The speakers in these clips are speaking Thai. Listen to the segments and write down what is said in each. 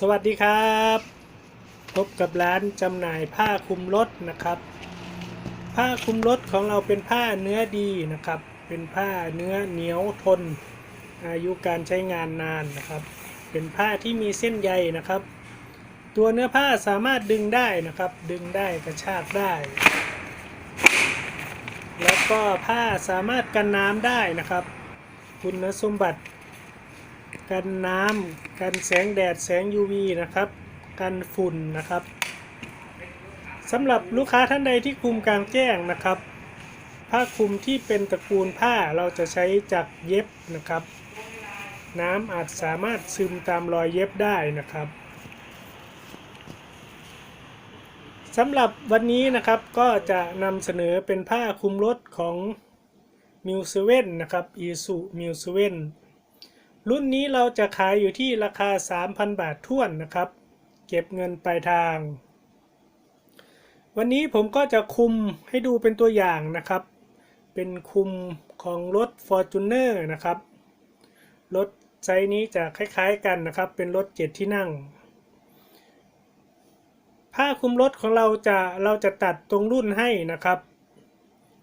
สวัสดีครับ พบกับร้านจำหน่ายผ้าคลุมรถนะครับ ผ้าคลุมรถของเราเป็นผ้าเนื้อดีนะครับ เป็นผ้าเนื้อเหนียวทน อายุการใช้งานนานนะครับ เป็นผ้าที่มีเส้นใยนะครับ ตัวเนื้อผ้าสามารถดึงได้นะครับ ดึงได้กระชากได้ แล้วก็ผ้าสามารถกันน้ำได้นะครับ คุณสมบัติ กันน้ำกันแสงแดดแสง UV นะครับ กันฝุ่นนะครับสำหรับลูกค้าท่านใดที่คุมกลางแจ้งนะครับ ผ้าคลุมที่เป็นตระกูลผ้าเราจะใช้จากเย็บนะครับ น้ำอาจสามารถซึมตามรอยเย็บได้นะครับสำหรับวันนี้นะครับก็จะนำเสนอเป็นผ้าคลุมรถของ m u s e v e n นนะครับ i s u m u s e v e n รุ่นนี้เราจะขายอยู่ที่ราคา 3,000 บาทท่วนนะครับ เก็บเงินปลายทาง วันนี้ผมก็จะคุมให้ดูเป็นตัวอย่างนะครับ เป็นคุมของรถ Fortuner นะครับ รถไซส์นี้จะคล้ายๆกันนะครับ เป็นรถ7ที่นั่ง ผ้าคุมรถของเราจะเราจะตัดตรงรุ่นให้นะครับ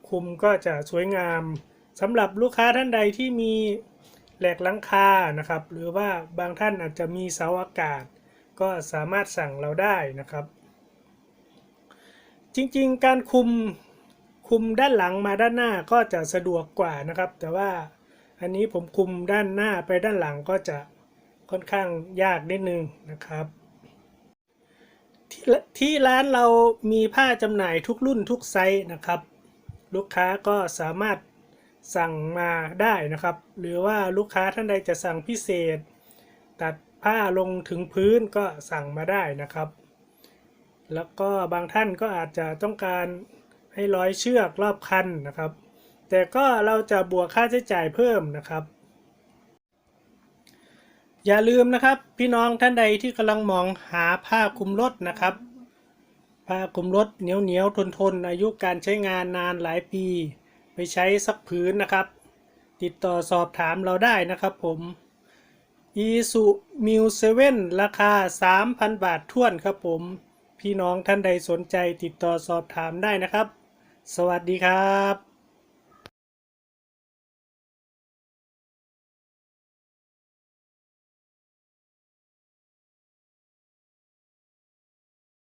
คุมก็จะสวยงามสำหรับลูกค้าท่านใดที่มี แหลกหลังคานะครับ หรือว่าบางท่านอาจจะมีเสาอากาศ ก็สามารถสั่งเราได้นะครับ จริงๆ การคุมคุมด้านหลังมาด้านหน้าก็จะสะดวกกว่านะครับ แต่ว่าอันนี้ผมคุมด้านหน้าไปด้านหลังก็จะค่อนข้างยากนิดนึงนะครับที่ที่ร้านเรามีผ้าจำหน่ายทุกรุ่นทุกไซส์นะครับ ลูกค้าก็สามารถ สั่งมาได้นะครับ หรือว่าลูกค้าท่านใดจะสั่งพิเศษ ตัดผ้าลงถึงพื้นก็สั่งมาได้นะครับ แล้วก็บางท่านก็อาจจะต้องการให้ร้อยเชือกรอบคันนะครับ แต่ก็เราจะบวกค่าใช้จ่ายเพิ่มนะครับ อย่าลืมนะครับ พี่น้องท่านใดที่กำลังมองหาผ้าคลุมรถนะครับผ้าคลุมรถเหนียวเหนียวทนทนอายุการใช้งานนานหลายปี ไปใช้สักผืนนะครับ ติดต่อสอบถามเราได้นะครับผมอีสุมิวเซเว่นราคา 3,000 บาทท่วนครับผม พี่น้องท่านใดสนใจติดต่อสอบถามได้นะครับ สวัสดีครับ